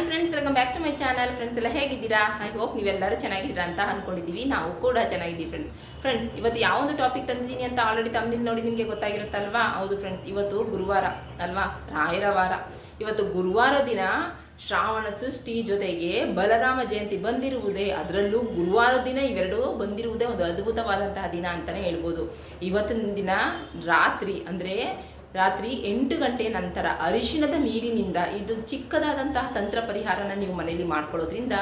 Hi friends welcome back to my channel friends ಎಲ್ಲ ಹೇಗಿದ್ದೀರಾ? I hope ನೀವೆಲ್ಲರೂ ಚೆನ್ನಾಗಿದ್ದೀರಾ ಅಂತ ಅನ್ಕೊಂಡಿದ್ದೀವಿ. ನಾವು ಕೂಡ ಚೆನ್ನಾಗಿದ್ದೀವಿ ಫ್ರೆಂಡ್ಸ್ ಫ್ರೆಂಡ್ಸ್ ಇವತ್ತು ಯಾವ ಒಂದು ಟಾಪಿಕ್ ತಂದಿದ್ದೀನಿ ಅಂತ ಆಲ್ರೆಡಿ ತಮ್ಮಲ್ಲಿ ನೋಡಿ ನಿಮಗೆ ಗೊತ್ತಾಗಿರುತ್ತಲ್ವಾ? ಹೌದು ಫ್ರೆಂಡ್ಸ್ ಇವತ್ತು ಗುರುವಾರ, ಅಲ್ವಾ? ರಾಯರ ವಾರ. ಇವತ್ತು ಗುರುವಾರ ದಿನ ಶ್ರಾವಣ ಸೃಷ್ಟಿ ಜೊತೆಗೆ ಬಲರಾಮ ಜಯಂತಿ ಬಂದಿರುವುದೇ, ಅದರಲ್ಲೂ ಗುರುವಾರ ದಿನ ಇವೆರಡು ಬಂದಿರುವುದೇ ಒಂದು ಅದ್ಭುತವಾದಂತಹ ದಿನ ಅಂತಲೇ ಹೇಳ್ಬೋದು. ಇವತ್ತಿನ ದಿನ ರಾತ್ರಿ ಅಂದರೆ ರಾತ್ರಿ ಎಂಟು ಗಂಟೆ ನಂತರ ಅರಿಶಿಣದ ನೀರಿನಿಂದ ಇದು ಚಿಕ್ಕದಾದಂತಹ ತಂತ್ರ ಪರಿಹಾರನ ನೀವು ಮನೆಯಲ್ಲಿ ಮಾಡ್ಕೊಳ್ಳೋದ್ರಿಂದ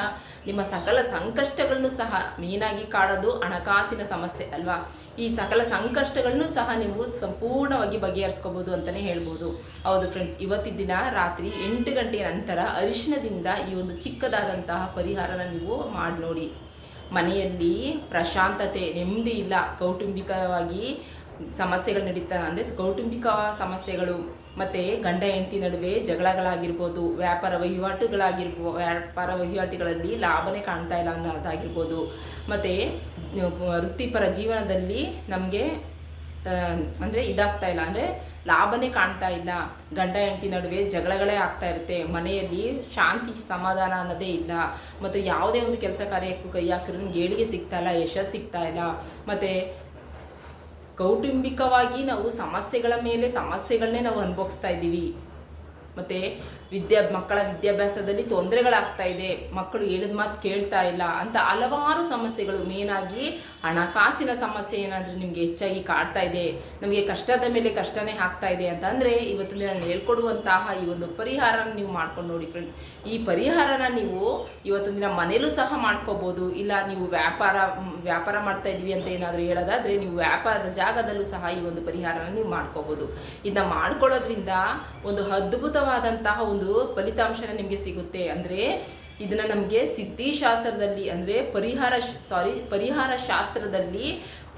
ನಿಮ್ಮ ಸಕಲ ಸಂಕಷ್ಟಗಳನ್ನು ಸಹ ಮೀನಾಗಿ ಕಾಡೋದು ಹಣಕಾಸಿನ ಸಮಸ್ಯೆ ಅಲ್ವಾ? ಈ ಸಕಲ ಸಂಕಷ್ಟಗಳನ್ನು ಸಹ ನೀವು ಸಂಪೂರ್ಣವಾಗಿ ಬಗೆಹರಿಸ್ಕೋಬೋದು ಅಂತಲೇ ಹೇಳ್ಬೋದು. ಹೌದು ಫ್ರೆಂಡ್ಸ್ ಇವತ್ತಿನ ದಿನ ರಾತ್ರಿ ಎಂಟು ಗಂಟೆಯ ನಂತರ ಅರಿಶಿಣದಿಂದ ಈ ಒಂದು ಚಿಕ್ಕದಾದಂತಹ ಪರಿಹಾರನ ನೀವು ಮಾಡಿ ನೋಡಿ ಮನೆಯಲ್ಲಿ ಪ್ರಶಾಂತತೆ, ನೆಮ್ಮದಿ ಇಲ್ಲ. ಕೌಟುಂಬಿಕವಾಗಿ ಸಮಸ್ಯೆಗಳು ನಡೀತಾ ಅಂದರೆ ಕೌಟುಂಬಿಕ ಸಮಸ್ಯೆಗಳು, ಮತ್ತು ಗಂಡ ಹೆಂಡತಿ ನಡುವೆ ಜಗಳಗಳಾಗಿರ್ಬೋದು, ವ್ಯಾಪಾರ ವಹಿವಾಟುಗಳಾಗಿರ್ಬೋ, ವ್ಯಾಪಾರ ವಹಿವಾಟುಗಳಲ್ಲಿ ಲಾಭನೇ ಕಾಣ್ತಾ ಇಲ್ಲ ಅನ್ನೋದಾಗಿರ್ಬೋದು ಮತ್ತು, ವೃತ್ತಿಪರ ಜೀವನದಲ್ಲಿ ನಮಗೆ ಅಂದರೆ ಇದಾಗ್ತಾ ಇಲ್ಲ. ಅಂದರೆ ಲಾಭನೇ ಕಾಣ್ತಾ ಇಲ್ಲ. ಗಂಡ ಹೆಂಡತಿ ನಡುವೆ ಜಗಳಗಳೇ ಆಗ್ತಾ ಇರುತ್ತೆ. ಮನೆಯಲ್ಲಿ ಶಾಂತಿ, ಸಮಾಧಾನ ಅನ್ನೋದೇ ಇಲ್ಲ. ಮತ್ತು ಯಾವುದೇ ಒಂದು ಕೆಲಸ ಕಾರ್ಯಕ್ಕೂ ಕೈ ಹಾಕಿದ್ರು ಏಳಿಗೆ ಸಿಗ್ತಾ ಇಲ್ಲ ಯಶಸ್ಸು ಸಿಗ್ತಾ ಇಲ್ಲ. ಮತ್ತು ಕೌಟುಂಬಿಕವಾಗಿ ನಾವು ಸಮಸ್ಯೆಗಳ ಮೇಲೆ ಸಮಸ್ಯೆಗಳನ್ನೇ ನಾವು ಅನುಭವಿಸ್ತಾ ಇದ್ದೀವಿ. ಮತ್ತು ವಿದ್ಯಾ, ಮಕ್ಕಳ ವಿದ್ಯಾಭ್ಯಾಸದಲ್ಲಿ ತೊಂದರೆಗಳಾಗ್ತಾ ಇದೆ. ಮಕ್ಕಳು ಹೇಳಿದ ಮಾತು ಕೇಳ್ತಾ ಇಲ್ಲ ಅಂತ ಹಲವಾರು ಸಮಸ್ಯೆಗಳು ಮೇನಾಗಿ ಹಣಕಾಸಿನ ಸಮಸ್ಯೆ ಏನಾದರೂ ನಿಮಗೆ ಹೆಚ್ಚಾಗಿ ಕಾಡ್ತಾ ಇದೆ. ನಮಗೆ ಕಷ್ಟದ ಮೇಲೆ ಕಷ್ಟನೇ ಆಗ್ತಾ ಇದೆ ಅಂತಂದರೆ ಇವತ್ತು ನಾನು ಹೇಳ್ಕೊಡುವಂತಹ ಈ ಒಂದು ಪರಿಹಾರನ ನೀವು ಮಾಡ್ಕೊಂಡು ನೋಡಿ ಫ್ರೆಂಡ್ಸ್ ಈ ಪರಿಹಾರನ ನೀವು ಇವತ್ತು ದಿನ ಮನೇಲೂ ಸಹ ಮಾಡ್ಕೋಬೋದು. ಇಲ್ಲ ನೀವು ವ್ಯಾಪಾರ ವ್ಯಾಪಾರ ಮಾಡ್ತಾ ಇದ್ವಿ ಅಂತ ಏನಾದರೂ ಹೇಳೋದಾದರೆ ನೀವು ವ್ಯಾಪಾರದ ಜಾಗದಲ್ಲೂ ಸಹ ಈ ಒಂದು ಪರಿಹಾರನ ನೀವು ಮಾಡ್ಕೋಬೋದು. ಇದನ್ನ ಮಾಡ್ಕೊಳ್ಳೋದ್ರಿಂದ ಒಂದು ಅದ್ಭುತವಾದಂತಹ ಒಂದು ಫಲಿತಾಂಶನ ನಿಮಗೆ ಸಿಗುತ್ತೆ ಅಂದರೆ ಇದನ್ನು ನಮಗೆ ಸಿದ್ಧಿಶಾಸ್ತ್ರದಲ್ಲಿ ಅಂದರೆ ಪರಿಹಾರ ಸಾರಿ ಪರಿಹಾರ ಶಾಸ್ತ್ರದಲ್ಲಿ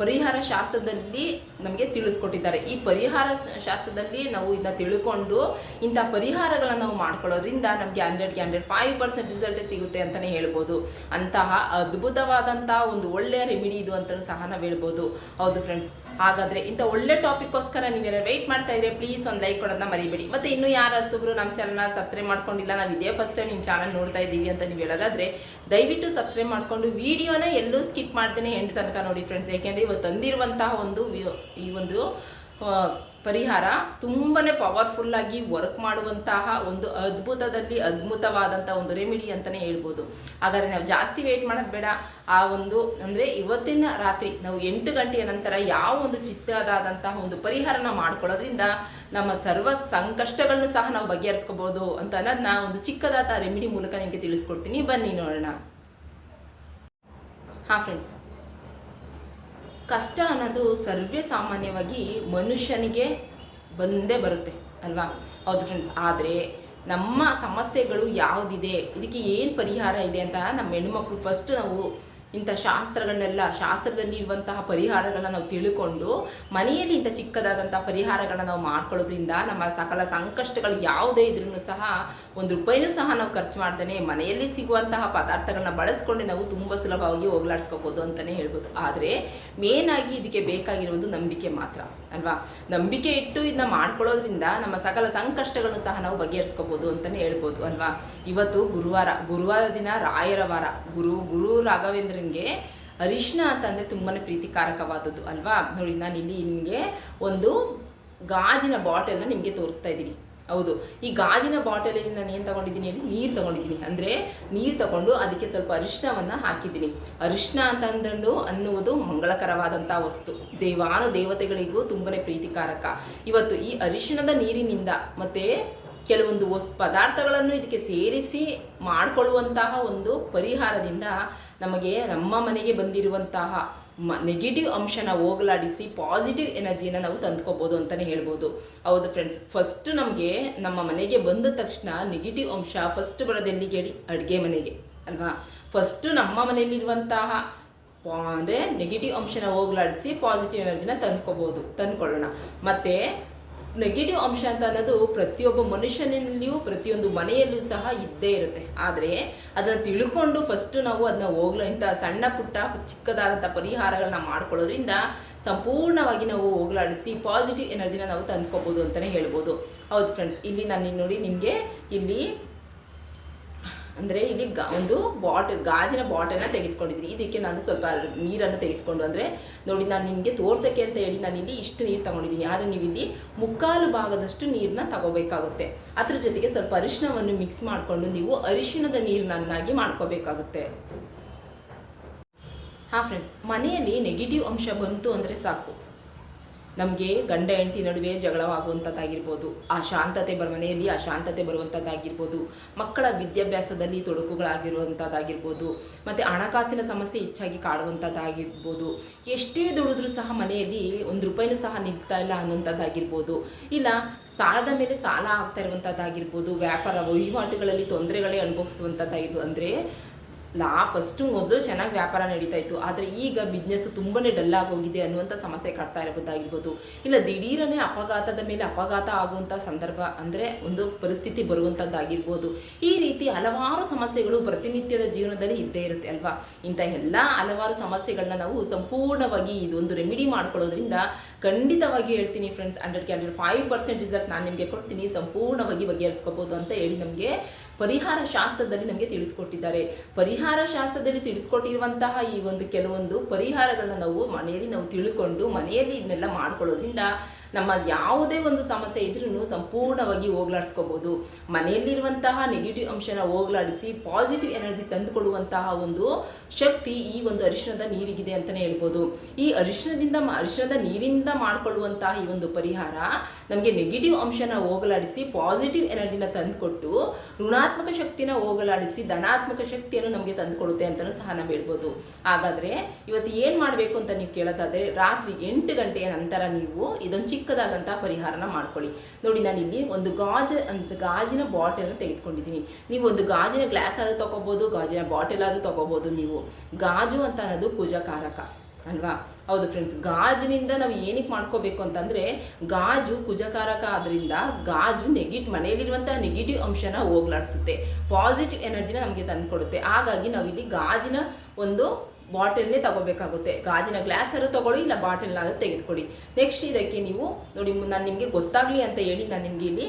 ಪರಿಹಾರ ಶಾಸ್ತ್ರದಲ್ಲಿ ನಮಗೆ ತಿಳಿಸ್ಕೊಟ್ಟಿದ್ದಾರೆ. ಈ ಪರಿಹಾರ ಶಾಸ್ತ್ರದಲ್ಲಿ ನಾವು ಇದನ್ನ ತಿಳ್ಕೊಂಡು ಇಂಥ ಪರಿಹಾರಗಳನ್ನು ನಾವು ಮಾಡ್ಕೊಳ್ಳೋದ್ರಿಂದ ನಮಗೆ ಹಂಡ್ರೆಡ್ಗೆ ಹಂಡ್ರೆಡ್ ಫೈವ್ ಪರ್ಸೆಂಟ್ ರಿಸಲ್ಟೇ ಸಿಗುತ್ತೆ ಅಂತಲೇ ಹೇಳ್ಬೋದು. ಅಂತಹ ಅದ್ಭುತವಾದಂಥ ಒಂದು ಒಳ್ಳೆಯ ರೆಮಿಡಿ ಇದು ಅಂತಲೂ ಸಹ ನಾವು ಹೇಳ್ಬೋದು. ಹೌದು ಫ್ರೆಂಡ್ಸ್ ಹಾಗಾದರೆ ಇಂಥ ಒಳ್ಳೆ ಟಾಪಿಕ್ಗೋಸ್ಕರ ನೀವೆಲ್ಲ ವೆಯ್ಟ್ ಮಾಡ್ತಾ ಇದ್ರೆ ಪ್ಲೀಸ್ ಒಂದು ಲೈಕ್ ಕೊಡೋದನ್ನ ಮರಿಬೇಡಿ. ಮತ್ತೆ ಇನ್ನು ಯಾರು ಹಸುಬ್ರು ನಮ್ಮ ಚಾನಲ್ನ ಸಬ್ಸ್ಕ್ರೈಬ್ ಮಾಡ್ಕೊಂಡಿಲ್ಲ, ನಾವು ಇದೇ ಫಸ್ಟ್ ಟೈಮ್ ನಿಮ್ಮ ಚಾನಲ್ ನೋಡ್ತಾ ಇದ್ದೀವಿ ಅಂತ ನೀವು ಹೇಳೋದಾದ್ರೆ, ದಯವಿಟ್ಟು ಸಬ್ಸ್ಕ್ರೈಬ್ ಮಾಡಿಕೊಂಡು ವಿಡಿಯೋನ ಎಲ್ಲೂ ಸ್ಕಿಪ್ ಮಾಡ್ದೇನೆ ಎಂಟು ತನಕ ನೋಡಿ ಫ್ರೆಂಡ್ಸ್ ಏಕೆಂದರೆ ಇವತ್ತು ತಂದಿರುವಂತಹ ಒಂದು ಈ ಒಂದು ಪರಿಹಾರ ತುಂಬಾ ಪವರ್ಫುಲ್ಲಾಗಿ ವರ್ಕ್ ಮಾಡುವಂತಹ ಒಂದು ಅದ್ಭುತದಲ್ಲಿ ಅದ್ಭುತವಾದಂಥ ಒಂದು ರೆಮಿಡಿ ಅಂತಲೇ ಹೇಳ್ಬೋದು. ಹಾಗಾದರೆ ನಾವು ಜಾಸ್ತಿ ವೇಟ್ ಮಾಡೋದು ಬೇಡ. ಆ ಒಂದು ಅಂದರೆ ಇವತ್ತಿನ ರಾತ್ರಿ ನಾವು ಎಂಟು ಗಂಟೆಯ ನಂತರ ಯಾವ ಒಂದು ಚಿಕ್ಕದಾದಂತಹ ಒಂದು ಪರಿಹಾರನ ಮಾಡ್ಕೊಳ್ಳೋದ್ರಿಂದ ನಮ್ಮ ಸರ್ವ ಸಂಕಷ್ಟಗಳನ್ನು ಸಹ ನಾವು ಬಗೆಹರಿಸ್ಕೋಬೋದು ಅಂತ ಅನ್ನೋದನ್ನ ಒಂದು ಚಿಕ್ಕದಾದ ರೆಮಿಡಿ ಮೂಲಕ ನಿಮಗೆ ತಿಳಿಸ್ಕೊಡ್ತೀನಿ. ಬನ್ನಿ ನೋಡೋಣ. ಹಾಂ ಫ್ರೆಂಡ್ಸ್ ಕಷ್ಟ ಅನ್ನೋದು ಸರ್ವೇ ಸಾಮಾನ್ಯವಾಗಿ ಮನುಷ್ಯನಿಗೆ ಬಂದೇ ಬರುತ್ತೆ, ಅಲ್ವಾ? ಹೌದು ಫ್ರೆಂಡ್ಸ್ ಆದರೆ ನಮ್ಮ ಸಮಸ್ಯೆಗಳು ಯಾವುದಿದೆ, ಇದಕ್ಕೆ ಏನು ಪರಿಹಾರ ಇದೆ ಅಂತ ನಮ್ಮ ಹೆಣ್ಮಕ್ಳು ಫಸ್ಟ್ ನಾವು ಇಂಥ ಶಾಸ್ತ್ರಗಳನ್ನೆಲ್ಲ, ಶಾಸ್ತ್ರದಲ್ಲಿ ಇರುವಂತಹ ಪರಿಹಾರಗಳನ್ನ ನಾವು ತಿಳ್ಕೊಂಡು, ಮನೆಯಲ್ಲಿ ಇಂಥ ಚಿಕ್ಕದಾದಂಥ ಪರಿಹಾರಗಳನ್ನ ನಾವು ಮಾಡ್ಕೊಳ್ಳೋದ್ರಿಂದ ನಮ್ಮ ಸಕಲ ಸಂಕಷ್ಟಗಳು ಯಾವುದೇ ಇದ್ರೂ ಸಹ ಒಂದು ರೂಪಾಯಿನೂ ಸಹ ನಾವು ಖರ್ಚು ಮಾಡ್ದೇ ಮನೆಯಲ್ಲಿ ಸಿಗುವಂತಹ ಪದಾರ್ಥಗಳನ್ನ ಬಳಸ್ಕೊಂಡು ನಾವು ತುಂಬ ಸುಲಭವಾಗಿ ಹೋಗ್ಲಾಡ್ಸ್ಕೋಬೋದು ಅಂತಲೇ ಹೇಳ್ಬೋದು. ಆದರೆ ಮೇನಾಗಿ ಇದಕ್ಕೆ ಬೇಕಾಗಿರೋದು ನಂಬಿಕೆ ಮಾತ್ರ, ಅಲ್ವಾ? ನಂಬಿಕೆ ಇಟ್ಟು ಇದನ್ನ ಮಾಡ್ಕೊಳ್ಳೋದ್ರಿಂದ ನಮ್ಮ ಸಕಲ ಸಂಕಷ್ಟಗಳನ್ನು ಸಹ ನಾವು ಬಗೆಹರಿಸ್ಕೋಬೋದು ಅಂತಲೇ ಹೇಳ್ಬೋದು, ಅಲ್ವಾ? ಇವತ್ತು ಗುರುವಾರ ಗುರುವಾರ ದಿನ ರಾಯರ ವಾರ. ಗುರು ಗುರು ರಾಘವೇಂದ್ರನ್ಗೆ ಅರಿಶಿನ ಅಂತಂದರೆ ತುಂಬಾ ಪ್ರೀತಿಕಾರಕವಾದದ್ದು, ಅಲ್ವಾ? ನೋಡಿ ನಾನು ಇಲ್ಲಿ ನಿಮಗೆ ಒಂದು ಗಾಜಿನ ಬಾಟಲ್ನ ನಿಮಗೆ ತೋರಿಸ್ತಾ ಇದ್ದೀನಿ. ಹೌದು. ಈ ಗಾಜಿನ ಬಾಟಲಲ್ಲಿ ನಾನು ಏನು ತಗೊಂಡಿದ್ದೀನಿ ಅಲ್ಲಿ ನೀರು ತಗೊಂಡಿದ್ದೀನಿ. ಅಂದರೆ ನೀರು ತಗೊಂಡು ಅದಕ್ಕೆ ಸ್ವಲ್ಪ ಅರಿಶಿನವನ್ನು ಹಾಕಿದ್ದೀನಿ. ಅರಿಶಿನ ಅಂತಂದು ಅನ್ನುವುದು ಮಂಗಳಕರವಾದಂಥ ವಸ್ತು. ದೇವಾನು ದೇವತೆಗಳಿಗೂ ತುಂಬನೇ ಪ್ರೀತಿಕಾರಕ. ಇವತ್ತು ಈ ಅರಿಶಿಣದ ನೀರಿನಿಂದ ಮತ್ತು ಕೆಲವೊಂದು ವಸ್, ಪದಾರ್ಥಗಳನ್ನು ಇದಕ್ಕೆ ಸೇರಿಸಿ ಮಾಡಿಕೊಳ್ಳುವಂತಹ ಒಂದು ಪರಿಹಾರದಿಂದ ನಮಗೆ ನಮ್ಮ ಮನೆಗೆ ಬಂದಿರುವಂತಹ ನೆಗೆಟಿವ್ ಅಂಶನ ಹೋಗಲಾಡಿಸಿ ಪಾಸಿಟಿವ್ ಎನರ್ಜಿನ ನಾವು ತಂದ್ಕೋಬೋದು ಅಂತಲೇ ಹೇಳ್ಬೋದು. ಹೌದು ಫ್ರೆಂಡ್ಸ್ ಫಸ್ಟ್ ನಮಗೆ ನಮ್ಮ ಮನೆಗೆ ಬಂದ ತಕ್ಷಣ ನೆಗೆಟಿವ್ ಅಂಶ ಫಸ್ಟ್ ಬರೋದು ಕೇಳಿ ಅಡುಗೆ ಮನೆಗೆ, ಅಲ್ವಾ? ಫಸ್ಟು ನಮ್ಮ ಮನೆಯಲ್ಲಿರುವಂತಹ ಅಂದರೆ ನೆಗೆಟಿವ್ ಅಂಶನ ಹೋಗಲಾಡಿಸಿ ಪಾಸಿಟಿವ್ ಎನರ್ಜಿನ ತಂದ್ಕೋಬೋದು, ತಂದ್ಕೊಳ್ಳೋಣ. ಮತ್ತು ನೆಗೆಟಿವ್ ಅಂಶ ಅಂತ ಅನ್ನೋದು ಪ್ರತಿಯೊಬ್ಬ ಮನುಷ್ಯನಲ್ಲಿಯೂ, ಪ್ರತಿಯೊಂದು ಮನೆಯಲ್ಲೂ ಸಹ ಇದ್ದೇ ಇರುತ್ತೆ. ಆದರೆ, ಅದನ್ನು ತಿಳ್ಕೊಂಡು ಫಸ್ಟು ನಾವು ಅದನ್ನ ಹೋಗ್ಲ, ಇಂಥ ಸಣ್ಣ ಪುಟ್ಟ ಚಿಕ್ಕದಾದಂಥ ಪರಿಹಾರಗಳನ್ನ ಮಾಡ್ಕೊಳ್ಳೋದ್ರಿಂದ ಸಂಪೂರ್ಣವಾಗಿ ನಾವು ಹೋಗಲಾಡಿಸಿ ಪಾಸಿಟಿವ್ ಎನರ್ಜಿನ ನಾವು ತಂದ್ಕೋಬೋದು ಅಂತಲೇ ಹೇಳ್ಬೋದು. ಹೌದು ಫ್ರೆಂಡ್ಸ್ ಇಲ್ಲಿ ನಾನು ನೋಡಿ ನಿಮಗೆ ಇಲ್ಲಿ ಅಂದರೆ ಇಲ್ಲಿ ಗಾ ಒಂದು ಬಾಟಲ್, ಗಾಜಿನ ಬಾಟಲ್ನ ತೆಗೆದುಕೊಂಡಿದ್ದೀನಿ. ಇದಕ್ಕೆ ನಾನು ಸ್ವಲ್ಪ ನೀರನ್ನು ತೆಗೆದುಕೊಂಡು ಅಂದರೆ, ನೋಡಿ ನಾನು ನಿಮಗೆ ತೋರ್ಸೋಕ್ಕೆ ಅಂತ ಹೇಳಿ ನಾನು ಇಲ್ಲಿ ಇಷ್ಟು ನೀರು ತಗೊಂಡಿದ್ದೀನಿ. ಆದರೆ ನೀವು ಇಲ್ಲಿ ಮುಕ್ಕಾಲು ಭಾಗದಷ್ಟು ನೀರನ್ನ ತಗೋಬೇಕಾಗುತ್ತೆ. ಅದ್ರ ಜೊತೆಗೆ ಸ್ವಲ್ಪ ಅರಿಶಿಣವನ್ನು ಮಿಕ್ಸ್ ಮಾಡಿಕೊಂಡು ನೀವು ಅರಿಶಿಣದ ನೀರನ್ನಾಗಿ ಮಾಡ್ಕೋಬೇಕಾಗುತ್ತೆ. ಹಾಂ ಫ್ರೆಂಡ್ಸ್ ಮನೆಯಲ್ಲಿ ನೆಗೆಟಿವ್ ಅಂಶ ಬಂತು ಅಂದರೆ ಸಾಕು. ನಮಗೆ ಗಂಡ ಹೆಂಡತಿ ನಡುವೆ ಜಗಳವಾಗುವಂಥದ್ದಾಗಿರ್ಬೋದು ಆ ಶಾಂತತೆ ಬರ, ಮನೆಯಲ್ಲಿ ಶಾಂತತೆ ಬರುವಂಥದ್ದಾಗಿರ್ಬೋದು ಮಕ್ಕಳ ವಿದ್ಯಾಭ್ಯಾಸದಲ್ಲಿ ತೊಡಕುಗಳಾಗಿರುವಂಥದ್ದಾಗಿರ್ಬೋದು ಮತ್ತು ಹಣಕಾಸಿನ ಸಮಸ್ಯೆ ಹೆಚ್ಚಾಗಿ ಕಾಡುವಂಥದ್ದಾಗಿರ್ಬೋದು ಎಷ್ಟೇ ದುಡಿದ್ರೂ ಸಹ ಮನೆಯಲ್ಲಿ ಒಂದು ರೂಪಾಯಿನೂ ಸಹ ನಿಲ್ತಾ ಇಲ್ಲ ಅನ್ನೋಂಥದ್ದಾಗಿರ್ಬೋದು ಇಲ್ಲ ಸಾಲದ ಮೇಲೆ ಸಾಲ ಆಗ್ತಾ ಇರುವಂಥದ್ದಾಗಿರ್ಬೋದು ವ್ಯಾಪಾರ ವಹಿವಾಟುಗಳಲ್ಲಿ ತೊಂದರೆಗಳೇ ಅನುಭವಿಸುವಂಥದ್ದಾಗಿರ್ಬೋದು ಅಂದರೆ ಲಾ ಫಸ್ಟು ಮೊದಲು ಚೆನ್ನಾಗಿ ವ್ಯಾಪಾರ ನಡೀತಾ ಇತ್ತು. ಆದರೆ ಈಗ ಬಿಸ್ನೆಸ್ ತುಂಬಾ ಡಲ್ ಆಗೋಗಿದೆ ಅನ್ನುವಂಥ ಸಮಸ್ಯೆ ಕಾಡ್ತಾ ಇರಬಹುದಾಗಿರ್ಬೋದು. ಇಲ್ಲ, ದಿಢೀರನೇ ಅಪಘಾತದ ಮೇಲೆ ಅಪಘಾತ ಆಗುವಂಥ ಸಂದರ್ಭ ಅಂದರೆ ಒಂದು ಪರಿಸ್ಥಿತಿ ಬರುವಂಥದ್ದಾಗಿರ್ಬೋದು ಈ ರೀತಿ ಹಲವಾರು ಸಮಸ್ಯೆಗಳು ಪ್ರತಿನಿತ್ಯದ ಜೀವನದಲ್ಲಿ ಇದ್ದೇ ಇರುತ್ತೆ ಅಲ್ವಾ? ಇಂಥ ಎಲ್ಲ ಹಲವಾರು ಸಮಸ್ಯೆಗಳನ್ನ ನಾವು ಸಂಪೂರ್ಣವಾಗಿ ಇದೊಂದು ರೆಮಿಡಿ ಮಾಡ್ಕೊಳ್ಳೋದ್ರಿಂದ ಖಂಡಿತವಾಗಿ ಹೇಳ್ತೀನಿ ಫ್ರೆಂಡ್ಸ್ ಹಂಡ್ರೆಡ್ಗೆ ಹಂಡ್ರೆಡ್ ಫೈವ್ ಪರ್ಸೆಂಟ್ ರಿಸಲ್ಟ್ ನಾನು ನಿಮಗೆ ಕೊಡ್ತೀನಿ, ಸಂಪೂರ್ಣವಾಗಿ ಬಗೆಹರಿಸ್ಕೋಬೋದು ಅಂತ ಹೇಳಿ ನಮಗೆ ಪರಿಹಾರ ಶಾಸ್ತ್ರದಲ್ಲಿ ನಮಗೆ ತಿಳಿಸ್ಕೊಟ್ಟಿದ್ದಾರೆ. ಪರಿಹಾರ ಶಾಸ್ತ್ರದಲ್ಲಿ ತಿಳಿಸ್ಕೊಟ್ಟಿರುವಂತಹ ಈ ಒಂದು ಕೆಲವೊಂದು ಪರಿಹಾರಗಳನ್ನ ನಾವು ಮನೆಯಲ್ಲಿ ನಾವು ತಿಳ್ಕೊಂಡು ಮನೆಯಲ್ಲಿ ಇದನ್ನೆಲ್ಲ ಮಾಡ್ಕೊಳ್ಳೋದ್ರಿಂದ ನಮ್ಮ ಯಾವುದೇ ಒಂದು ಸಮಸ್ಯೆ ಇದ್ರೂ ಸಂಪೂರ್ಣವಾಗಿ ಹೋಗ್ಲಾಡಿಸ್ಕೋಬೋದು. ಮನೆಯಲ್ಲಿರುವಂತಹ ನೆಗೆಟಿವ್ ಅಂಶನ ಹೋಗ್ಲಾಡಿಸಿ ಪಾಸಿಟಿವ್ ಎನರ್ಜಿ ತಂದುಕೊಡುವಂತಹ ಒಂದು ಶಕ್ತಿ ಈ ಒಂದು ಅರಿಶಿಣದ ನೀರಿಗಿದೆ ಅಂತಲೇ ಹೇಳ್ಬೋದು. ಈ ಅರಿಶಿಣದಿಂದ ಅರಿಶಿಣದ ನೀರಿಂದ ಮಾಡಿಕೊಳ್ಳುವಂತಹ ಈ ಒಂದು ಪರಿಹಾರ ನಮಗೆ ನೆಗೆಟಿವ್ ಅಂಶನ ಹೋಗಲಾಡಿಸಿ ಪಾಸಿಟಿವ್ ಎನರ್ಜಿನ ತಂದುಕೊಟ್ಟು ಋಣಾತ್ಮಕ ಶಕ್ತಿನ ಹೋಗಲಾಡಿಸಿ ಧನಾತ್ಮಕ ಶಕ್ತಿಯನ್ನು ನಮಗೆ ತಂದುಕೊಡುತ್ತೆ ಅಂತಲೂ ಸಹ ನಾವು ಹೇಳ್ಬೋದು. ಹಾಗಾದರೆ ಇವತ್ತು ಏನು ಮಾಡಬೇಕು ಅಂತ ನೀವು ಕೇಳೋದಾದರೆ ರಾತ್ರಿ ಎಂಟು ಗಂಟೆಯ ನಂತರ ನೀವು ಇದೊಂದು ಚಿಕ್ಕದಾದಂತಹ ಪರಿಹಾರನ ಮಾಡ್ಕೊಳ್ಳಿ. ನೋಡಿ, ನಾನು ಇಲ್ಲಿ ಒಂದು ಗಾಜ ಗಾಜಿನ ಬಾಟಲ್ನ ತೆಗೆದುಕೊಂಡಿದ್ದೀನಿ. ನೀವು ಒಂದು ಗಾಜಿನ ಗ್ಲಾಸ್ ಆದರೂ ತಗೋಬೋದು, ಗಾಜಿನ ಬಾಟಲ್ ಆದರೂ ತಗೋಬೋದು ನೀವು. ಗಾಜು ಅಂತ ಅನ್ನೋದು ಕುಜಕಾರಕ ಅಲ್ವಾ? ಹೌದು ಫ್ರೆಂಡ್ಸ್ ಗಾಜಿನಿಂದ ನಾವು ಏನಕ್ಕೆ ಮಾಡ್ಕೋಬೇಕು ಅಂತಂದರೆ, ಗಾಜು ಕುಜಕಾರಕ ಆದ್ದರಿಂದ ಗಾಜು ನೆಗಿಟ್, ಮನೆಯಲ್ಲಿರುವಂತಹ ನೆಗೆಟಿವ್ ಅಂಶನ ಹೋಗ್ಲಾಡಿಸುತ್ತೆ. ಪಾಸಿಟಿವ್ ಎನರ್ಜಿನ ನಮಗೆ ತಂದುಕೊಡುತ್ತೆ. ಹಾಗಾಗಿ ನಾವಿಲ್ಲಿ ಗಾಜಿನ ಒಂದು ಬಾಟಲ್ನೇ ತಗೋಬೇಕಾಗುತ್ತೆ. ಗಾಜಿನ ಗ್ಲಾಸರು ತಗೊಳ್ಳಿ, ಇಲ್ಲ ಬಾಟಲ್ನಾದ್ರೂ ತೆಗೆದುಕೊಡಿ ನೆಕ್ಸ್ಟ್ ಇದಕ್ಕೆ ನೀವು, ನೋಡಿ ನಾನು ನಿಮಗೆ ಗೊತ್ತಾಗಲಿ ಅಂತ ಹೇಳಿ ನಾನು ನಿಮಗೆ ಇಲ್ಲಿ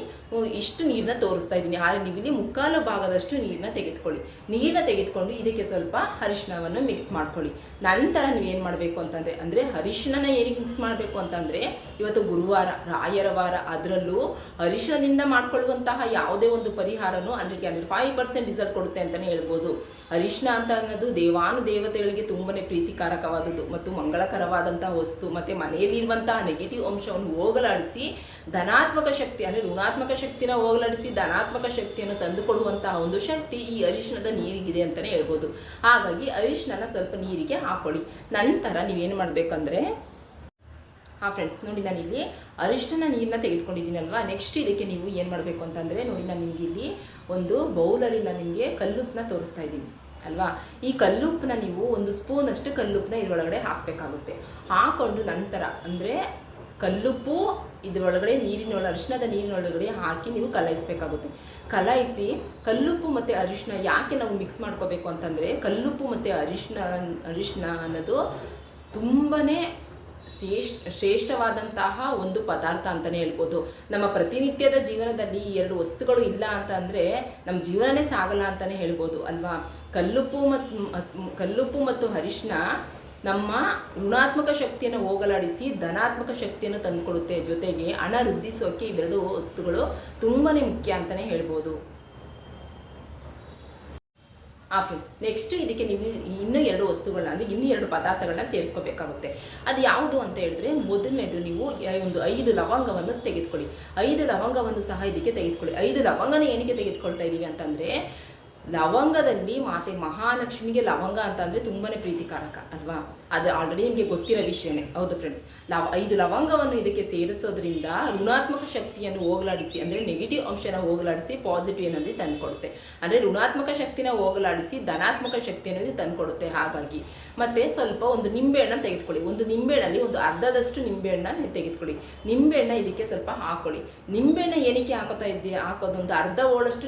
ಇಷ್ಟು ನೀರನ್ನ ತೋರಿಸ್ತಾ ಇದ್ದೀನಿ. ಆದರೆ ನೀವು ಇಲ್ಲಿ ಮುಕ್ಕಾಲು ಭಾಗದಷ್ಟು ನೀರನ್ನ ತೆಗೆದುಕೊಳ್ಳಿ. ನೀರನ್ನ ತೆಗೆದುಕೊಂಡು ಇದಕ್ಕೆ ಸ್ವಲ್ಪ ಅರಿಶಿಣವನ್ನು ಮಿಕ್ಸ್ ಮಾಡ್ಕೊಳ್ಳಿ. ನಂತರ ನೀವು ಏನು ಮಾಡಬೇಕು ಅಂತಂದರೆ, ಅಂದರೆ ಅರಿಶಿಣನ ಏನಕ್ಕೆ ಮಿಕ್ಸ್ ಮಾಡಬೇಕು ಅಂತಂದರೆ, ಇವತ್ತು ಗುರುವಾರ, ರಾಯರ ವಾರ, ಅದರಲ್ಲೂ ಅರಿಶಿಣದಿಂದ ಮಾಡ್ಕೊಳ್ಳುವಂತಹ ಯಾವುದೇ ಒಂದು ಪರಿಹಾರನೂ ಹಂಡ್ರೆಡ್ಗೆ ಹಂಡ್ರೆಡ್ ಫೈವ್ ಪರ್ಸೆಂಟ್ ರಿಸಲ್ಟ್ ಕೊಡುತ್ತೆ ಅಂತಲೇ ಹೇಳ್ಬೋದು. ಅರಿಶಿಣ ಅಂತ ಅನ್ನೋದು ದೇವಾನು ದೇವತೆಗಳಿಗೆ ತುಂಬನೇ ಪ್ರೀತಿಕಾರಕವಾದದ್ದು ಮತ್ತು ಮಂಗಳಕರವಾದಂತಹ ವಸ್ತು ಮತ್ತು ಮನೆಯಲ್ಲಿರುವಂತಹ ನೆಗೆಟಿವ್ ಅಂಶವನ್ನು ಹೋಗಲಾಡಿಸಿ ಧನಾತ್ಮಕ ಶಕ್ತಿ ಅಂದರೆ ಋಣಾತ್ಮಕ ಶಕ್ತಿನ ಹೋಗಲಾಡಿಸಿ ಧನಾತ್ಮಕ ಶಕ್ತಿಯನ್ನು ತಂದುಕೊಡುವಂತಹ ಒಂದು ಶಕ್ತಿ ಈ ಅರಿಶಿಣದ ನೀರಿಗಿದೆ ಅಂತಲೇ ಹೇಳ್ಬೋದು. ಹಾಗಾಗಿ ಅರಿಶಿಣನ ಸ್ವಲ್ಪ ನೀರಿಗೆ ಹಾಕೊಳ್ಳಿ. ನಂತರ ನೀವೇನು ಮಾಡಬೇಕಂದ್ರೆ, ಹಾಂ ಫ್ರೆಂಡ್ಸ್ ನೋಡಿ ನಾನು ಇಲ್ಲಿ ಅರಿಶಿನ ನೀರನ್ನ ತೆಗೆದುಕೊಂಡಿದ್ದೀನಲ್ವಾ? ನೆಕ್ಸ್ಟ್ ಇದಕ್ಕೆ ನೀವು ಏನು ಮಾಡಬೇಕು ಅಂತಂದರೆ, ನೋಡಿ ನಾನು ನಿಮಗೆ ಇಲ್ಲಿ ಒಂದು ಬೌಲಲ್ಲಿ ನಾನು ನಿಮಗೆ ಕಲ್ಲುಪ್ಪನ್ನ ತೋರಿಸ್ತಾ ಇದ್ದೀನಿ. ಅಲ್ವಾ? ಈ ಕಲ್ಲುಪ್ಪನ್ನ ನೀವು ಒಂದು ಸ್ಪೂನ್ ಅಷ್ಟು ಕಲ್ಲುಪ್ಪನ್ನ ಇದರೊಳಗಡೆ ಹಾಕಬೇಕಾಗುತ್ತೆ. ಹಾಕೊಂಡು ನಂತರ, ಅಂದರೆ ಕಲ್ಲುಪ್ಪು ಇದರೊಳಗಡೆ, ನೀರಿನೊಳ ಅರಿಶಿನದ ನೀರಿನೊಳಗಡೆ ಹಾಕಿ ನೀವು ಕಲಾಯಿಸಬೇಕಾಗುತ್ತೆ ಕಲಾಯಿಸಿ ಕಲ್ಲುಪ್ಪು ಮತ್ತು ಅರಿಶಿನ ಯಾಕೆ ನಾವು ಮಿಕ್ಸ್ ಮಾಡ್ಕೋಬೇಕು ಅಂತಂದರೆ ಕಲ್ಲುಪ್ಪು ಮತ್ತು ಅರಿಶಿನ ಅರಿಶಿನ ಅನ್ನೋದು ತುಂಬಾ ಶ್ರೇಷ್ಠ, ಶ್ರೇಷ್ಠವಾದಂತಹ ಒಂದು ಪದಾರ್ಥ ಅಂತಲೇ ಹೇಳ್ಬೋದು. ನಮ್ಮ ಪ್ರತಿನಿತ್ಯದ ಜೀವನದಲ್ಲಿ ಈ ಎರಡು ವಸ್ತುಗಳು ಇಲ್ಲ ಅಂತ ಅಂದರೆ ನಮ್ಮ ಜೀವನನೇ ಸಾಗಲ್ಲ ಅಂತಲೇ ಹೇಳ್ಬೋದು, ಅಲ್ವಾ? ಕಲ್ಲುಪ್ಪು ಮತ್ತು ಕಲ್ಲುಪ್ಪು ಮತ್ತು ಅರಿಶಿನ ನಮ್ಮ ಋಣಾತ್ಮಕ ಶಕ್ತಿಯನ್ನು ಹೋಗಲಾಡಿಸಿ ಧನಾತ್ಮಕ ಶಕ್ತಿಯನ್ನು ತಂದುಕೊಡುತ್ತೆ. ಜೊತೆಗೆ ಹಣ ವೃದ್ಧಿಸೋಕೆ ಇವೆರಡು ವಸ್ತುಗಳು ತುಂಬಾ ಮುಖ್ಯ ಅಂತಲೇ ಹೇಳ್ಬೋದು. ಆ ಫ್ರೆಂಡ್ಸ್ ನೆಕ್ಸ್ಟ್ ಇದಕ್ಕೆ ನೀವು ಇನ್ನೂ ಎರಡು ವಸ್ತುಗಳನ್ನ, ಅಂದರೆ ಇನ್ನೂ ಎರಡು ಪದಾರ್ಥಗಳನ್ನ ಸೇರಿಸ್ಕೋಬೇಕಾಗುತ್ತೆ. ಅದು ಯಾವುದು ಅಂತ ಹೇಳಿದ್ರೆ, ಮೊದಲನೇದು ನೀವು ಒಂದು ಐದು ಲವಂಗವನ್ನು ತೆಗೆದುಕೊಳ್ಳಿ. ಐದು ಲವಂಗವನ್ನು ಸಹ ಇದಕ್ಕೆ ತೆಗೆದುಕೊಳ್ಳಿ. ಐದು ಲವಂಗನ ಏನಕ್ಕೆ ತೆಗೆದುಕೊಳ್ತಾ ಇದ್ದೀವಿ ಅಂತಂದರೆ ಲವಂಗದಲ್ಲಿ ಮಾತೆ ಮಹಾಲಕ್ಷ್ಮಿಗೆ ಲವಂಗ ಅಂತ ಅಂದರೆ ತುಂಬಾ ಪ್ರೀತಿಕಾರಕ, ಅಲ್ವಾ? ಅದು ಆಲ್ರೆಡಿ ನಿಮಗೆ ಗೊತ್ತಿರೋ ವಿಷಯನೇ. ಹೌದು ಫ್ರೆಂಡ್ಸ್ ಲವ ಐದು ಲವಂಗವನ್ನು ಇದಕ್ಕೆ ಸೇರಿಸೋದ್ರಿಂದ ಋಣಾತ್ಮಕ ಶಕ್ತಿಯನ್ನು ಹೋಗಲಾಡಿಸಿ, ಅಂದರೆ ನೆಗೆಟಿವ್ ಅಂಶನ ಹೋಗಲಾಡಿಸಿ ಪಾಸಿಟಿವ್ ಅನ್ನೋದು ತಂದುಕೊಡುತ್ತೆ. ಅಂದರೆ ಋಣಾತ್ಮಕ ಶಕ್ತಿನ ಹೋಗಲಾಡಿಸಿ ಧನಾತ್ಮಕ ಶಕ್ತಿ ಅನ್ನೋದು ತಂದುಕೊಡುತ್ತೆ. ಹಾಗಾಗಿ ಮತ್ತು ಸ್ವಲ್ಪ ಒಂದು ನಿಂಬೆಹಣ್ಣ ತೆಗೆದುಕೊಳ್ಳಿ. ಒಂದು ನಿಂಬೆಹಣ್ಣಲ್ಲಿ ಒಂದು ಅರ್ಧದಷ್ಟು ನಿಂಬೆಹಣ್ಣ ತೆಗೆದುಕೊಳ್ಳಿ. ನಿಂಬೆಹಣ್ಣ ಇದಕ್ಕೆ ಸ್ವಲ್ಪ ಹಾಕೊಳ್ಳಿ. ನಿಂಬೆಹಣ್ಣ ಏನಕ್ಕೆ ಹಾಕೋತಾ ಇದ್ದೀವಿ ಹಾಕೋದು? ಒಂದು ಅರ್ಧ ಓಳಷ್ಟು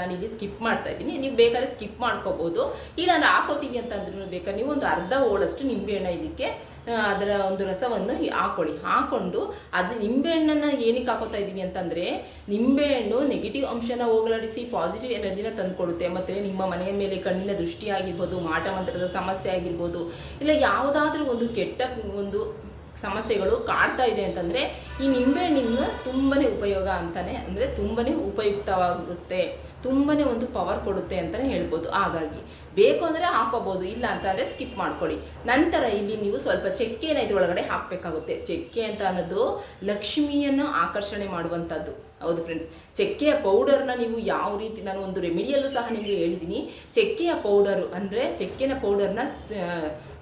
ನಾನು ಇಲ್ಲಿ ಸ್ಕಿಪ್ ಮಾಡ್ತಾ ಇದ್ದೀನಿ. ನೀವು ಬೇಕಾದ್ರೆ ಸ್ಕಿಪ್ ಮಾಡ್ಕೋಬೋದು. ಇಲ್ಲ ನಾನು ಹಾಕೋತೀವಿ ಅಂತಂದ್ರೂ ಬೇಕಾದ್ರೆ ನೀವು ಒಂದು ಅರ್ಧ ಓಳಷ್ಟು ನಿಂಬೆಹಣ್ಣ ಇದಕ್ಕೆ ಅದರ ಒಂದು ರಸವನ್ನು ಹಾಕೊಳ್ಳಿ. ಹಾಕೊಂಡು ಅದು ನಿಂಬೆಹಣ್ಣನ್ನು ಏನಕ್ಕೆ ಹಾಕೋತಾ ಇದ್ದೀವಿ ಅಂತಂದರೆ ನಿಂಬೆಹಣ್ಣು ನೆಗೆಟಿವ್ ಅಂಶನ ಹೋಗಲಾಡಿಸಿ ಪಾಸಿಟಿವ್ ಎನರ್ಜಿನ ತಂದುಕೊಡುತ್ತೆ. ಮತ್ತು ನಿಮ್ಮ ಮನೆಯ ಮೇಲೆ ಕಣ್ಣಿನ ದೃಷ್ಟಿ ಆಗಿರ್ಬೋದು ಮಾಟ ಮಂತ್ರದ ಸಮಸ್ಯೆ ಆಗಿರ್ಬೋದು, ಇಲ್ಲ ಯಾವುದಾದ್ರೂ ಒಂದು ಕೆಟ್ಟ ಒಂದು ಸಮಸ್ಯೆಗಳು ಕಾಡ್ತಾ ಇದೆ ಅಂತಂದರೆ ಈ ನಿಂಬೆಹಣ್ಣಿನ ತುಂಬಾ ಉಪಯೋಗ ಅಂತಲೇ ಅಂದರೆ ತುಂಬಾ ಉಪಯುಕ್ತವಾಗುತ್ತೆ ತುಂಬಾ ಒಂದು ಪವರ್ ಕೊಡುತ್ತೆ ಅಂತಲೇ ಹೇಳ್ಬೋದು. ಹಾಗಾಗಿ ಬೇಕು ಅಂದರೆ ಹಾಕೋಬೋದು, ಇಲ್ಲ ಅಂತಂದರೆ ಸ್ಕಿಪ್ ಮಾಡ್ಕೊಳ್ಳಿ. ನಂತರ ಇಲ್ಲಿ ನೀವು ಸ್ವಲ್ಪ ಚಕ್ಕೆನ ಇದ್ರೊಳಗಡೆ ಹಾಕಬೇಕಾಗುತ್ತೆ. ಚಕ್ಕೆ ಅಂತ ಅನ್ನೋದು ಲಕ್ಷ್ಮಿಯನ್ನು ಆಕರ್ಷಣೆ ಮಾಡುವಂಥದ್ದು. ಹೌದು ಫ್ರೆಂಡ್ಸ್ ಚಕ್ಕೆಯ ಪೌಡರ್ನ ನೀವು ಯಾವ ರೀತಿ ನಾನು ಒಂದು ರೆಮಿಡಿಯಲ್ಲೂ ಸಹ ನಿಮಗೆ ಹೇಳಿದ್ದೀನಿ ಚಕ್ಕೆಯ ಪೌಡರು ಅಂದರೆ ಚಕ್ಕೆನ ಪೌಡರ್ನ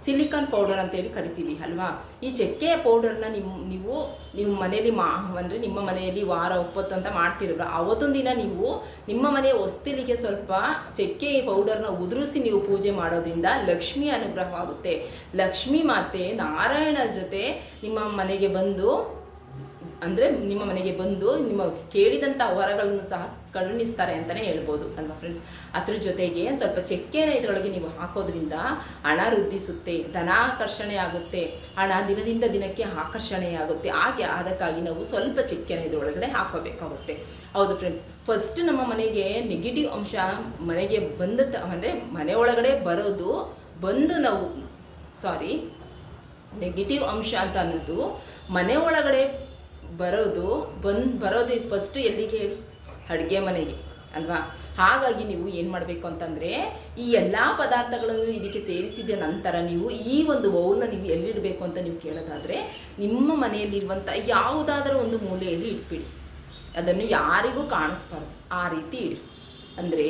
ಸಿಲಿಕಾನ್ ಪೌಡರ್ ಅಂತೇಳಿ ಕರಿತೀವಿ, ಅಲ್ವಾ? ಈ ಚಕ್ಕೆಯ ಪೌಡರ್ನ ನಿಮ್ಮ ನೀವು ನಿಮ್ಮ ಮನೆಯಲ್ಲಿ ಮಾ ಅಂದರೆ ನಿಮ್ಮ ಮನೆಯಲ್ಲಿ ವಾರ ಒಪ್ಪತ್ತು ಅಂತ ಮಾಡ್ತಿರಲ್ಲ, ಅವತ್ತೊಂದು ದಿನ ನೀವು ನಿಮ್ಮ ಮನೆಯ ಹೊಸ್ತಿಲಿಗೆ ಸ್ವಲ್ಪ ಚಕ್ಕೆ ಪೌಡರ್ನ ಉದುರಿಸಿ ನೀವು ಪೂಜೆ ಮಾಡೋದ್ರಿಂದ ಲಕ್ಷ್ಮಿ ಅನುಗ್ರಹವಾಗುತ್ತೆ. ಲಕ್ಷ್ಮಿ ಮಾತೆ ನಾರಾಯಣ ಜೊತೆ ನಿಮ್ಮ ಮನೆಗೆ ಬಂದು ಅಂದರೆ ನಿಮ್ಮ ಮನೆಗೆ ಬಂದು ನಿಮ್ಮ ಕೇಳಿದಂಥ ವರಗಳನ್ನು ಸಹ ಕರುಣಿಸ್ತಾರೆ ಅಂತಲೇ ಹೇಳ್ಬೋದು ಅಲ್ವಾ ಫ್ರೆಂಡ್ಸ್ ಅದ್ರ ಜೊತೆಗೆ ಸ್ವಲ್ಪ ಚಕ್ಕೆನ ಇದರೊಳಗೆ ನೀವು ಹಾಕೋದ್ರಿಂದ ಹಣ ವೃದ್ಧಿಸುತ್ತೆ, ಧನಾಕರ್ಷಣೆ ಆಗುತ್ತೆ, ಹಣ ದಿನದಿಂದ ದಿನಕ್ಕೆ ಆಕರ್ಷಣೆಯಾಗುತ್ತೆ ಹಾಗೆ ಅದಕ್ಕಾಗಿ ನಾವು ಸ್ವಲ್ಪ ಚಕ್ಕೆನ ಇದರೊಳಗಡೆ ಹಾಕೋಬೇಕಾಗುತ್ತೆ. ಹೌದು ಫ್ರೆಂಡ್ಸ್ ಫಸ್ಟ್ ನಮ್ಮ ಮನೆಗೆ ನೆಗೆಟಿವ್ ಅಂಶ ಮನೆಗೆ ಬಂದ ಅಂದರೆ ಮನೆ ಒಳಗಡೆ ಬರೋದು ಬಂದು ನಾವು ಸಾರಿ ನೆಗೆಟಿವ್ ಅಂಶ ಅಂತ ಅನ್ನೋದು ಮನೆ ಒಳಗಡೆ ಬರೋದು, ಬಂದು ಬರೋದು ಫಸ್ಟ್ ಎಲ್ಲಿಗೆ ಹೇಳಿ? ಅಡುಗೆ ಮನೆಗೆ, ಅಲ್ವಾ? ಹಾಗಾಗಿ ನೀವು ಏನು ಮಾಡಬೇಕು ಅಂತಂದರೆ, ಈ ಎಲ್ಲ ಪದಾರ್ಥಗಳನ್ನು ಇದಕ್ಕೆ ಸೇರಿಸಿದ ನಂತರ ನೀವು ಈ ಒಂದು ಬೌಲ್ನ ನೀವು ಎಲ್ಲಿಡಬೇಕು ಅಂತ ನೀವು ಕೇಳೋದಾದರೆ, ನಿಮ್ಮ ಮನೆಯಲ್ಲಿರುವಂಥ ಯಾವುದಾದ್ರೂ ಒಂದು ಮೂಲೆಯಲ್ಲಿ ಇಟ್ಬಿಡಿ. ಅದನ್ನು ಯಾರಿಗೂ ಕಾಣಿಸ್ಬಾರ್ದು. ಆ ರೀತಿ ಇಡಿ. ಅಂದರೆ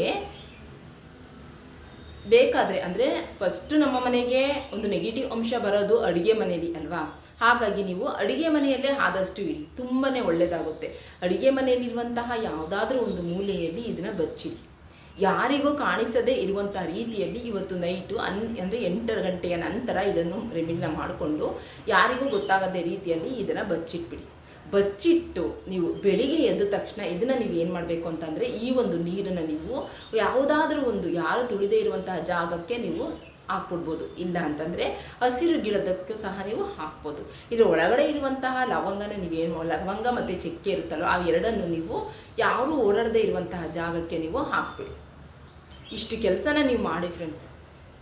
ಬೇಕಾದರೆ ಅಂದರೆ ಫಸ್ಟು ನಮ್ಮ ಮನೆಗೆ ಒಂದು ನೆಗೆಟಿವ್ ಅಂಶ ಬರೋದು ಅಡುಗೆ ಮನೆಯಲ್ಲಿ ಅಲ್ವಾ? ಹಾಗಾಗಿ ನೀವು ಅಡುಗೆ ಮನೆಯಲ್ಲೇ ಆದಷ್ಟು ಇಡಿ ತುಂಬಾ ಒಳ್ಳೆಯದಾಗುತ್ತೆ ಅಡುಗೆ ಮನೆಯಲ್ಲಿರುವಂತಹ ಯಾವುದಾದ್ರೂ ಒಂದು ಮೂಲೆಯಲ್ಲಿ ಇದನ್ನು ಬಚ್ಚಿಡಿ. ಯಾರಿಗೂ ಕಾಣಿಸದೇ ಇರುವಂಥ ರೀತಿಯಲ್ಲಿ ಇವತ್ತು ನೈಟು ಅನ್, ಅಂದರೆ ಎಂಟು ಗಂಟೆಯ ನಂತರ ಇದನ್ನು ರೆಮಿಡಿನ ಮಾಡಿಕೊಂಡು, ಯಾರಿಗೂ ಗೊತ್ತಾಗದೇ ರೀತಿಯಲ್ಲಿ ಇದನ್ನು ಬಚ್ಚಿಟ್ಬಿಡಿ. ಬಚ್ಚಿಟ್ಟು ನೀವು ಬೆಳಿಗ್ಗೆ ಎದ್ದ ತಕ್ಷಣ ಇದನ್ನು ನೀವು ಏನು ಮಾಡಬೇಕು ಅಂತಂದರೆ ಈ ಒಂದು ನೀರನ್ನು ನೀವು ಯಾವುದಾದ್ರೂ ಒಂದು ಯಾರು ತುಳಿದೇ ಇರುವಂತಹ ಜಾಗಕ್ಕೆ ನೀವು ಹಾಕ್ಬಿಡ್ಬೋದು. ಇಲ್ಲ ಅಂತಂದರೆ ಹಸಿರು ಗಿಡದಕ್ಕೂ ಸಹ ನೀವು ಹಾಕ್ಬೋದು. ಇದರ ಒಳಗಡೆ ಇರುವಂತಹ ಲವಂಗನ ನೀವೇನು ಲವಂಗ ಮತ್ತು ಚಕ್ಕೆ ಇರುತ್ತಲ್ಲ ಆ ಎರಡನ್ನು ನೀವು ಯಾರೂ ಓಡಾಡದೇ ಇರುವಂತಹ ಜಾಗಕ್ಕೆ ನೀವು ಹಾಕ್ಬಿಡಿ. ಇಷ್ಟು ಕೆಲಸನ ನೀವು ಮಾಡಿ ಫ್ರೆಂಡ್ಸ್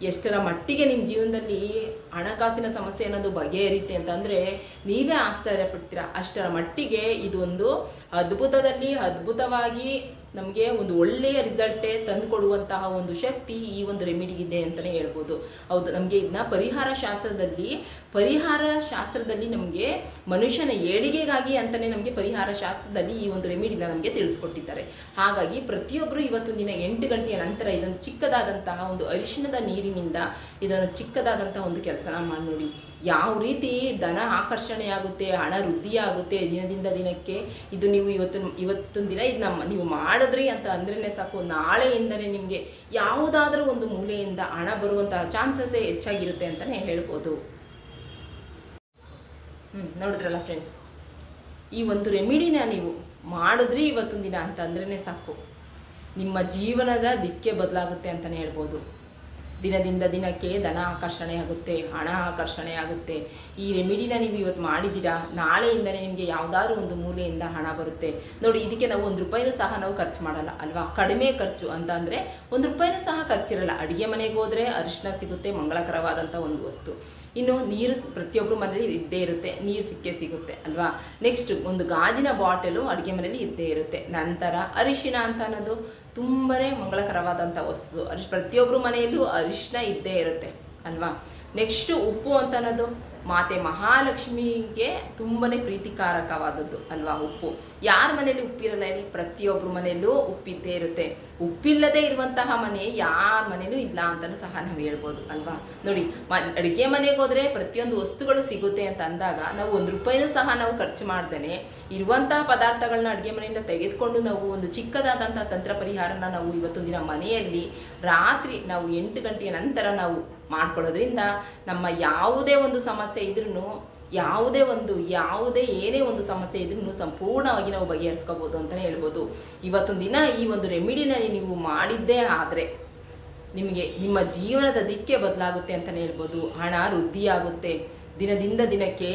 ಎಷ್ಟರ ಮಟ್ಟಿಗೆ ನಿಮ್ಮ ಜೀವನದಲ್ಲಿ ಹಣಕಾಸಿನ ಸಮಸ್ಯೆ ಅನ್ನೋದು ಬಗೆಹರಿಯುತ್ತೆ ಅಂತಂದರೆ ನೀವೇ ಆಶ್ಚರ್ಯಪಡ್ತೀರ. ಅಷ್ಟರ ಮಟ್ಟಿಗೆ ಇದೊಂದು ಅದ್ಭುತದಲ್ಲಿ ಅದ್ಭುತವಾಗಿ ನಮಗೆ ಒಂದು ಒಳ್ಳೆಯ ರಿಸಲ್ಟೇ ತಂದು ಕೊಡುವಂತಹ ಒಂದು ಶಕ್ತಿ ಈ ಒಂದು ರೆಮಿಡಿಗಿದೆ ಅಂತಲೇ ಹೇಳ್ಬೋದು. ಹೌದು, ನಮಗೆ ಇದನ್ನ ಪರಿಹಾರ ಶಾಸ್ತ್ರದಲ್ಲಿ ಪರಿಹಾರ ಶಾಸ್ತ್ರದಲ್ಲಿ ನಮಗೆ ಮನುಷ್ಯನ ಏಳಿಗೆಗಾಗಿ ಅಂತಲೇ ನಮಗೆ ಪರಿಹಾರ ಶಾಸ್ತ್ರದಲ್ಲಿ ಈ ಒಂದು ರೆಮಿಡಿನ ನಮಗೆ ತಿಳಿಸ್ಕೊಟ್ಟಿದ್ದಾರೆ. ಹಾಗಾಗಿ ಪ್ರತಿಯೊಬ್ಬರು ಇವತ್ತು ದಿನ ಎಂಟು ಗಂಟೆಯ ನಂತರ ಇದೊಂದು ಚಿಕ್ಕದಾದಂತಹ ಒಂದು ಅರಿಶಿಣದ ನೀರಿನಿಂದ ಇದನ್ನು ಚಿಕ್ಕದಾದಂತಹ ಒಂದು ಕೆಲಸನ ಮಾಡಿ ನೋಡಿ. ಯಾವ ರೀತಿ ಧನ ಆಕರ್ಷಣೆಯಾಗುತ್ತೆ, ಹಣ ವೃದ್ಧಿಯಾಗುತ್ತೆ ದಿನದಿಂದ ದಿನಕ್ಕೆ, ಇದು ನೀವು ಇವತ್ತು ಇವತ್ತೊಂದು ದಿನ ಇದು ನಮ್ಮ ನೀವು ಮಾಡಿದ್ರಿ ಅಂತ ಅಂದ್ರೇ ಸಾಕು. ನಾಳೆಯಿಂದನೇ ನಿಮಗೆ ಯಾವುದಾದ್ರೂ ಒಂದು ಮೂಲೆಯಿಂದ ಹಣ ಬರುವಂತಹ ಚಾನ್ಸಸ್ಸೇ ಹೆಚ್ಚಾಗಿರುತ್ತೆ ಅಂತಲೇ ಹೇಳ್ಬೋದು. ಹ್ಞೂ ನೋಡಿದ್ರಲ್ಲ ಫ್ರೆಂಡ್ಸ್ ಈ ಒಂದು ರೆಮಿಡಿನ ನೀವು ಮಾಡಿದ್ರಿ ಇವತ್ತೊಂದು ದಿನ ಅಂತ ಅಂದ್ರೇ ಸಾಕು. ನಿಮ್ಮ ಜೀವನದ ದಿಕ್ಕೆ ಬದಲಾಗುತ್ತೆ ಅಂತಲೇ ಹೇಳ್ಬೋದು. ದಿನದಿಂದ ದಿನಕ್ಕೆ ಧನ ಆಕರ್ಷಣೆ ಆಗುತ್ತೆ, ಹಣ ಆಕರ್ಷಣೆ ಆಗುತ್ತೆ. ಈ ರೆಮಿಡಿನ ನೀವು ಇವತ್ತು ಮಾಡಿದ್ದೀರಾ? ನಾಳೆಯಿಂದಲೇ ನಿಮಗೆ ಯಾವುದಾದ್ರೂ ಒಂದು ಮೂಲೆಯಿಂದ ಹಣ ಬರುತ್ತೆ. ನೋಡಿ, ಇದಕ್ಕೆ ನಾವು ಒಂದು ರೂಪಾಯಿನೂ ಸಹ ನಾವು ಖರ್ಚು ಮಾಡಲ್ಲ, ಅಲ್ವಾ? ಕಡಿಮೆ ಖರ್ಚು ಅಂತ ಅಂದರೆ ಒಂದು ರೂಪಾಯಿನೂ ಸಹ ಖರ್ಚಿರಲ್ಲ. ಅಡುಗೆ ಮನೆಗೆ ಹೋದರೆ ಅರಿಶಿನ ಸಿಗುತ್ತೆ ಮಂಗಳಕರವಾದಂಥ ಒಂದು ವಸ್ತು. ಇನ್ನು ನೀರು ಪ್ರತಿಯೊಬ್ಬರ ಮನೆಯಲ್ಲಿ ಇದ್ದೇ ಇರುತ್ತೆ, ನೀರು ಸಿಕ್ಕೇ ಸಿಗುತ್ತೆ, ಅಲ್ವಾ? ನೆಕ್ಸ್ಟ್ ಒಂದು ಗಾಜಿನ ಬಾಟಲು ಅಡುಗೆ ಮನೆಯಲ್ಲಿ ಇದ್ದೇ ಇರುತ್ತೆ. ನಂತರ ಅರಿಶಿನ ಅಂತ ಅನ್ನೋದು. ತುಂಬನೇ ಮಂಗಳಕರವಾದಂಥ ವಸ್ತು. ಅರಿಶ್ ಪ್ರತಿಯೊಬ್ಬರ ಮನೆಯಲ್ಲೂ ಅರಿಶಿನ ಇದ್ದೇ ಇರುತ್ತೆ ಅಲ್ವಾ? ನೆಕ್ಸ್ಟು ಉಪ್ಪು ಅಂತ ಅನ್ನೋದು? ಮಾತೆ ಮಹಾಲಕ್ಷ್ಮಿಗೆ ತುಂಬನೇ ಪ್ರೀತಿಕಾರಕವಾದದ್ದು ಅಲ್ವಾ ಉಪ್ಪು. ಯಾರ ಮನೇಲಿ ಉಪ್ಪಿರಲ್ಲ ಹೇಳಿ? ಪ್ರತಿಯೊಬ್ಬರ ಮನೆಯಲ್ಲೂ ಉಪ್ಪಿದ್ದೇ ಇರುತ್ತೆ. ಉಪ್ಪಿಲ್ಲದೆ ಇರುವಂತಹ ಮನೆ ಯಾರ ಮನೇಲೂ ಇಲ್ಲ ಅಂತಲೂ ಸಹ ನಾವು ಹೇಳ್ಬೋದು ಅಲ್ವಾ? ನೋಡಿ, ಮ, ಅಡುಗೆ ಮನೆಗೆ ಹೋದರೆ ಪ್ರತಿಯೊಂದು ವಸ್ತುಗಳು ಸಿಗುತ್ತೆ ಅಂತ ಅಂದಾಗ ನಾವು ಒಂದು ರೂಪಾಯಿನೂ ಸಹ ನಾವು ಖರ್ಚು ಮಾಡ್ದೇನೆ. ಇರುವಂತಹ ಪದಾರ್ಥಗಳನ್ನ ಅಡುಗೆ ಮನೆಯಿಂದ ತೆಗೆದುಕೊಂಡು ನಾವು ಒಂದು ಚಿಕ್ಕದಾದಂಥ ತಂತ್ರ ಪರಿಹಾರನ ನಾವು ಇವತ್ತೊಂದಿನ ದಿನ ಮನೆಯಲ್ಲಿ ರಾತ್ರಿ ನಾವು ಎಂಟು ಗಂಟೆಯ ನಂತರ ನಾವು ಮಾಡ್ಕೊಳ್ಳೋದ್ರಿಂದ ನಮ್ಮ ಯಾವುದೇ ಒಂದು ಸಮಸ್ಯೆ ಇದ್ರೂ ಯಾವುದೇ ಒಂದು, ಯಾವುದೇ ಏನೇ ಒಂದು ಸಮಸ್ಯೆ ಇದ್ರೂ ಸಂಪೂರ್ಣವಾಗಿ ನಾವು ಬಗೆಹರಿಸ್ಕೋಬೋದು ಅಂತಲೇ ಹೇಳ್ಬೋದು. ಇವತ್ತೊಂದು ದಿನ ಈ ಒಂದು ರೆಮಿಡಿನಲ್ಲಿ ನೀವು ಮಾಡಿದ್ದೇ ಆದರೆ ನಿಮಗೆ ನಿಮ್ಮ ಜೀವನದ ದಿಕ್ಕೆ ಬದಲಾಗುತ್ತೆ ಅಂತಲೇ ಹೇಳ್ಬೋದು. ಹಣ ವೃದ್ಧಿಯಾಗುತ್ತೆ. ದಿನದಿಂದ ದಿನಕ್ಕೆ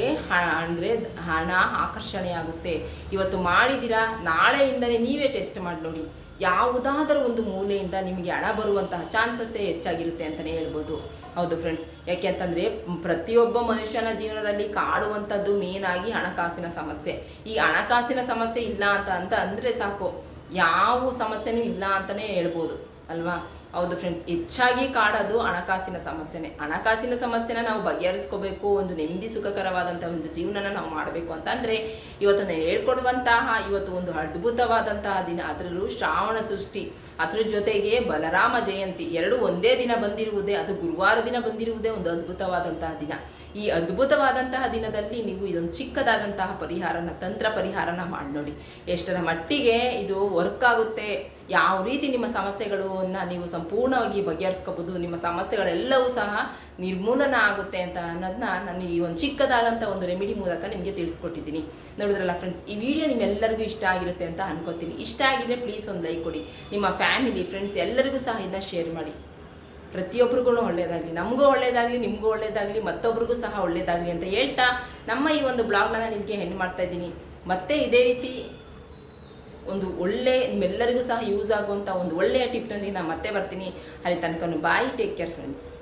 ಅಂದರೆ ಹಣ ಆಕರ್ಷಣೆಯಾಗುತ್ತೆ. ಇವತ್ತು ಮಾಡಿದ್ದೀರಾ? ನಾಳೆಯಿಂದಲೇ ನೀವೇ ಟೆಸ್ಟ್ ಮಾಡಿ ನೋಡಿ. ಯಾವುದಾದರೂ ಒಂದು ಮೂಲೆಯಿಂದ ನಿಮಗೆ ಹಣ ಬರುವಂತಹ ಚಾನ್ಸಸ್ಸೇ ಹೆಚ್ಚಾಗಿರುತ್ತೆ ಅಂತಲೇ ಹೇಳ್ಬೋದು. ಹೌದು ಫ್ರೆಂಡ್ಸ್ ಯಾಕೆ ಅಂತಂದರೆ ಪ್ರತಿಯೊಬ್ಬ ಮನುಷ್ಯನ ಜೀವನದಲ್ಲಿ ಕಾಡುವಂಥದ್ದು ಮೇನ್ ಆಗಿ ಹಣಕಾಸಿನ ಸಮಸ್ಯೆ. ಈ ಹಣಕಾಸಿನ ಸಮಸ್ಯೆ ಇಲ್ಲ ಅಂತ ಅಂತ ಅಂದರೆ ಸಾಕು. ಯಾವ ಸಮಸ್ಯೆನೂ ಇಲ್ಲ ಅಂತಲೇ ಹೇಳ್ಬೋದು. ಅಲ್ವಾ? ಹೌದು ಫ್ರೆಂಡ್ಸ್ ಹೆಚ್ಚಾಗಿ ಕಾಡೋದು ಹಣಕಾಸಿನ ಸಮಸ್ಯೆನೇ. ಹಣಕಾಸಿನ ಸಮಸ್ಯೆನ ನಾವು ಬಗೆಹರಿಸ್ಕೋಬೇಕು, ಒಂದು ನೆಮ್ಮದಿ ಸುಖಕರವಾದಂಥ ಒಂದು ಜೀವನನ ನಾವು ಮಾಡಬೇಕು ಅಂತಂದರೆ ಇವತ್ತು ಹೇಳ್ಕೊಡುವಂತಹ, ಇವತ್ತು ಒಂದು ಅದ್ಭುತವಾದಂತಹ ದಿನ. ಅದರಲ್ಲೂ ಶ್ರಾವಣ ಸೃಷ್ಟಿ. ಅದ್ರ ಜೊತೆಗೆ ಬಲರಾಮ ಜಯಂತಿ. ಎರಡು ಒಂದೇ ದಿನ ಬಂದಿರುವುದೇ, ಅದು ಗುರುವಾರ ದಿನ ಬಂದಿರುವುದೇ ಒಂದು ಅದ್ಭುತವಾದಂತಹ ದಿನ. ಈ ಅದ್ಭುತವಾದಂತಹ ದಿನದಲ್ಲಿ ನೀವು ಇದೊಂದು ಚಿಕ್ಕದಾದಂತಹ ಪರಿಹಾರನ, ತಂತ್ರ ಪರಿಹಾರನ ಮಾಡಿ ನೋಡಿ. ಎಷ್ಟರ ಮಟ್ಟಿಗೆ ಇದು ವರ್ಕ್ ಆಗುತ್ತೆ ಯಾವ ರೀತಿ ನಿಮ್ಮ ಸಮಸ್ಯೆಗಳನ್ನ ನೀವು ಸಂಪೂರ್ಣವಾಗಿ ಬಗೆಹರಿಸ್ಕೋಬೋದು, ನಿಮ್ಮ ಸಮಸ್ಯೆಗಳೆಲ್ಲವೂ ಸಹ ನಿರ್ಮೂಲನ ಆಗುತ್ತೆ ಅಂತ ಅನ್ನೋದನ್ನ ನಾನು ಈ ಒಂದು ಚಿಕ್ಕದಾದಂಥ ಒಂದು ರೆಮಿಡಿ ಮೂಲಕ ನಿಮಗೆ ತಿಳಿಸ್ಕೊಟ್ಟಿದ್ದೀನಿ. ನೋಡಿದ್ರಲ್ಲ ಫ್ರೆಂಡ್ಸ್ ಈ ವಿಡಿಯೋ ನಿಮ್ಮೆಲ್ಲರಿಗೂ ಇಷ್ಟ ಆಗಿರುತ್ತೆ ಅಂತ ಅನ್ಕೋತೀನಿ. ಇಷ್ಟ ಆಗಿದ್ರೆ ಪ್ಲೀಸ್ ಒಂದು ಲೈಕ್ ಕೊಡಿ. ನಿಮ್ಮ ಫ್ಯಾಮಿಲಿ ಫ್ರೆಂಡ್ಸ್ ಎಲ್ಲರಿಗೂ ಸಹ ಇದನ್ನ ಶೇರ್ ಮಾಡಿ. ಪ್ರತಿಯೊಬ್ಬರಿಗೂ ಒಳ್ಳೆಯದಾಗಲಿ ನಮಗೂ ಒಳ್ಳೆಯದಾಗಲಿ ನಿಮಗೂ ಒಳ್ಳೆಯದಾಗಲಿ ಮತ್ತೊಬ್ರಿಗೂ ಸಹ ಒಳ್ಳೆಯದಾಗಲಿ ಅಂತ ಹೇಳ್ತಾ ನಮ್ಮ ಈ ಒಂದು ಬ್ಲಾಗ್ನ ನಿಮಗೆ ಹೆಣ್ಣು ಮಾಡ್ತಾ ಇದ್ದೀನಿ. ಮತ್ತೆ ಇದೇ ರೀತಿ ಒಂದು ಒಳ್ಳೆ, ನಿಮ್ಮೆಲ್ಲರಿಗೂ ಸಹ ಯೂಸ್ ಆಗುವಂಥ ಒಂದು ಒಳ್ಳೆಯ ಟಿಪ್ನೊಂದಿಗೆ ನಾನು ಮತ್ತೆ ಬರ್ತೀನಿ. ಅಲ್ಲಿ ತನಕ ಬಾಯ್ ಟೇಕ್ ಕೇರ್ ಫ್ರೆಂಡ್ಸ್